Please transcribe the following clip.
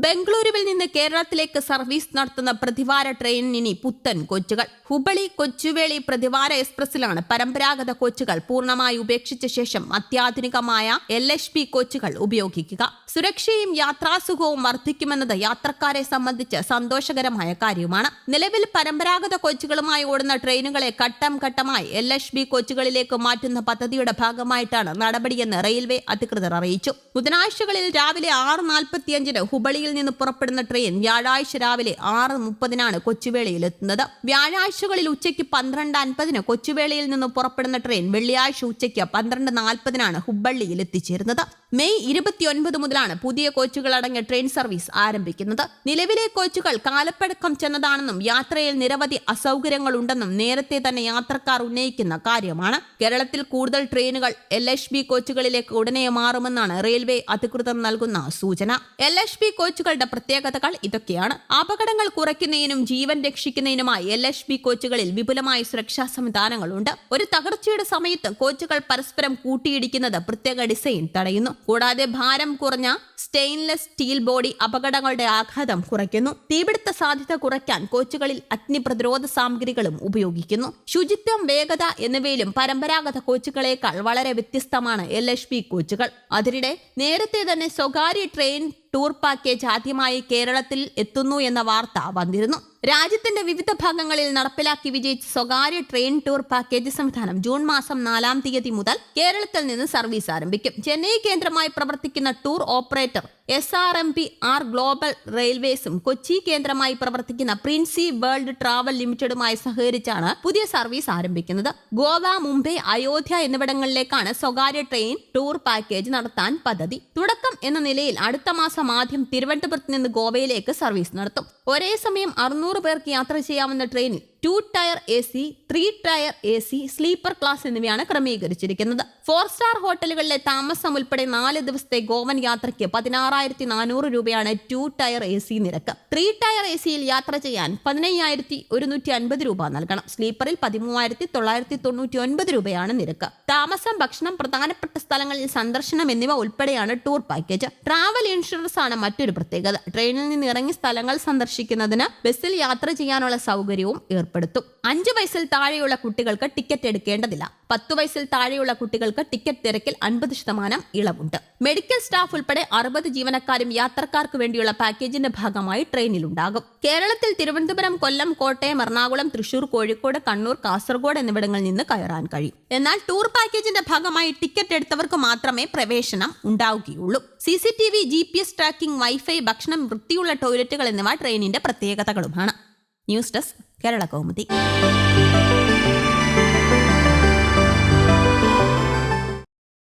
ബംഗളൂരുവിൽ നിന്ന് കേരളത്തിലേക്ക് സർവീസ് നടത്തുന്ന പ്രതിവാര ട്രെയിനിന് പുത്തൻ കോച്ചുകൾ. ഹുബളി കൊച്ചുവേളി പ്രതിവാര എക്സ്പ്രസിലാണ് പരമ്പരാഗത കോച്ചുകൾ പൂർണമായി ഉപേക്ഷിച്ച ശേഷം അത്യാധുനികമായ എൽ എച്ച് പി കോച്ചുകൾ ഉപയോഗിക്കുക. സുരക്ഷയും യാത്രാസുഖവും വർദ്ധിക്കുമെന്നത് യാത്രക്കാരെ സംബന്ധിച്ച് സന്തോഷകരമായ കാര്യമാണ്. നിലവിൽ പരമ്പരാഗത കോച്ചുകളുമായി ഓടുന്ന ട്രെയിനുകളെ ഘട്ടം ഘട്ടമായി എൽ എച്ച് ബി കോച്ചുകളിലേക്ക് മാറ്റുന്ന പദ്ധതിയുടെ ഭാഗമായിട്ടാണ് നടപടിയെന്ന് റെയിൽവേ അധികൃതർ അറിയിച്ചു. ബുധനാഴ്ചകളിൽ രാവിലെ ആറ് നാൽപ്പത്തിയഞ്ചിന് ഹുബളിയിൽ നിന്ന് പുറപ്പെടുന്ന ട്രെയിൻ വ്യാഴാഴ്ച രാവിലെ ആറ് മുപ്പതിനാണ് കൊച്ചുവേളിയിൽ എത്തുന്നത്. വ്യാഴാഴ്ചകളിൽ ഉച്ചയ്ക്ക് പന്ത്രണ്ട് അൻപതിന് കൊച്ചുവേളിയിൽ നിന്ന് പുറപ്പെടുന്ന ട്രെയിൻ വെള്ളിയാഴ്ച ഉച്ചയ്ക്ക് പന്ത്രണ്ട് നാൽപ്പതിനാണ് ഹുബള്ളിയിൽ എത്തിച്ചേരുന്നത്. മെയ് ഇരുപത്തിയൊൻപത് മുതലാണ് പുതിയ കോച്ചുകൾ അടങ്ങിയ ട്രെയിൻ സർവീസ് ആരംഭിക്കുന്നത്. നിലവിലെ കോച്ചുകൾ കാലപ്പഴക്കം ചെന്നതാണെന്നും യാത്രയിൽ നിരവധി അസൗകര്യങ്ങൾ ഉണ്ടെന്നും നേരത്തെ തന്നെ യാത്രക്കാർ ഉന്നയിക്കുന്ന കാര്യമാണ്. കേരളത്തിൽ കൂടുതൽ ട്രെയിനുകൾ എൽ എച്ച് ബി കോച്ചുകളിലേക്ക് ഉടനെ മാറുമെന്നാണ് റെയിൽവേ അധികൃതർ നൽകുന്ന സൂചന. എൽ എച്ച് ബി കോച്ചുകളുടെ പ്രത്യേകതകൾ ഇതൊക്കെയാണ്. അപകടങ്ങൾ കുറയ്ക്കുന്നതിനും ജീവൻ രക്ഷിക്കുന്നതിനുമായി എൽ എച്ച് ബി കോച്ചുകളിൽ വിപുലമായ സുരക്ഷാ സംവിധാനങ്ങളുണ്ട്. ഒരു തകർച്ചയുടെ സമയത്ത് കോച്ചുകൾ പരസ്പരം കൂട്ടിയിടിക്കുന്നത് പ്രത്യേക ഡിസൈൻ തടയുന്നു. കൂടാതെ ഭാരം കുറഞ്ഞ സ്റ്റെയിൻലെസ് സ്റ്റീൽ ബോഡി അപകടങ്ങളുടെ ആഘാതം കുറയ്ക്കുന്നു. തീപിടുത്ത സാധ്യത കുറയ്ക്കാൻ കോച്ചുകളിൽ അഗ്നി പ്രതിരോധ സാമഗ്രികളും ഉപയോഗിക്കുന്നു. ശുചിത്വം വേഗത എന്നിവയിലും പരമ്പരാഗത കോച്ചുകളേക്കാൾ വളരെ വ്യത്യസ്തമാണ് എൽ എച്ച് പി കോച്ചുകൾ. അതിനിടെ നേരത്തെ തന്നെ സ്വകാര്യ ട്രെയിൻ ടൂർ പാക്കേജ് ആദ്യമായി കേരളത്തിൽ എത്തുന്നു എന്ന വാർത്ത വന്നിരുന്നു. രാജ്യത്തിന്റെ വിവിധ ഭാഗങ്ങളിൽ നടപ്പിലാക്കി വിജയിച്ച സ്വകാര്യ ട്രെയിൻ ടൂർ പാക്കേജ് സംവിധാനം ജൂൺ മാസം നാലാം തീയതി മുതൽ കേരളത്തിൽ നിന്ന് സർവീസ് ആരംഭിക്കും. ചെന്നൈ കേന്ദ്രമായി പ്രവർത്തിക്കുന്ന tour operator S R M P R global റെയിൽവേസും Kochi കേന്ദ്രമായി പ്രവർത്തിക്കുന്ന പ്രിൻസി വേൾഡ് ട്രാവൽ ലിമിറ്റഡുമായി സഹകരിച്ചാണ് പുതിയ സർവീസ് ആരംഭിക്കുന്നത്. ഗോവ മുംബൈ അയോധ്യ എന്നിവിടങ്ങളിലേക്കാണ് സ്വകാര്യ ട്രെയിൻ ടൂർ പാക്കേജ് നടത്താൻ പദ്ധതി. തുടക്കം എന്ന നിലയിൽ അടുത്ത മാസം ആദ്യം തിരുവനന്തപുരത്ത് നിന്ന് ഗോവയിലേക്ക് സർവീസ് നടത്തും. ഒരേ സമയം അറുന്നൂറ് പേർക്ക് യാത്ര ചെയ്യാവുന്ന ട്രെയിനിൽ two tier A C three tier A C sleeper class എന്നിവയാണ് ക്രമീകരിച്ചിരിക്കുന്നത്. ഫോർ സ്റ്റാർ ഹോട്ടലുകളിലെ താമസം ഉൾപ്പെടെ നാല് ദിവസത്തെ ഗോവൻ യാത്രയ്ക്ക് പതിനാറായിരത്തി നാനൂറ് രൂപയാണ് ടു ടയർ എ സി നിരക്ക്. ത്രീ ടയർ എ സിയിൽ യാത്ര ചെയ്യാൻ പതിനയ്യായിരത്തി ഒരുന്നൂറ്റി അൻപത് രൂപ നൽകണം. സ്ലീപ്പറിൽ പതിമൂവായിരത്തി തൊള്ളായിരത്തി തൊണ്ണൂറ്റി ഒൻപത് രൂപയാണ് നിരക്ക്. താമസം ഭക്ഷണം പ്രധാനപ്പെട്ട സ്ഥലങ്ങളിൽ സന്ദർശനം എന്നിവ ഉൾപ്പെടെയാണ് ടൂർ പാക്കേജ്. ട്രാവൽ ഇൻഷുറൻസ് ആണ് മറ്റൊരു പ്രത്യേകത. ട്രെയിനിൽ നിന്ന് ഇറങ്ങി സ്ഥലങ്ങൾ സന്ദർശിക്കുന്നതിന് ബസ്സിൽ യാത്ര ചെയ്യാനുള്ള സൗകര്യവും ഏർപ്പെടുത്തും അഞ്ചു വയസ്സിൽ താഴെയുള്ള കുട്ടികൾക്ക് ടിക്കറ്റ് എടുക്കേണ്ടതില്ല. പത്ത് വയസ്സിൽ താഴെയുള്ള കുട്ടികൾക്ക് ടിക്കറ്റ് നിരക്കിൽ അൻപത് ശതമാനം ഇളവുണ്ട്. മെഡിക്കൽ സ്റ്റാഫ് ഉൾപ്പെടെ അറുപത് ജീവനക്കാരും യാത്രക്കാർക്ക് വേണ്ടിയുള്ള പാക്കേജിന്റെ ഭാഗമായി ട്രെയിനിലുണ്ടാകും. കേരളത്തിൽ തിരുവനന്തപുരം കൊല്ലം കോട്ടയം എറണാകുളം തൃശൂർ കോഴിക്കോട് കണ്ണൂർ കാസർഗോഡ് എന്നിവിടങ്ങളിൽ നിന്ന് കയറാൻ കഴിയും. എന്നാൽ ടൂർ പാക്കേജിന്റെ ഭാഗമായി ടിക്കറ്റ് എടുത്തവർക്ക് മാത്രമേ പ്രവേശനം ഉണ്ടാവുകയുള്ളൂ. C C T V G P S tracking wifi ഭക്ഷണം വൃത്തിയുള്ള ടോയ്ലറ്റുകൾ എന്നിവ ട്രെയിനിന്റെ പ്രത്യേകതകളുമാണ്. News desk Kerala Kaumudi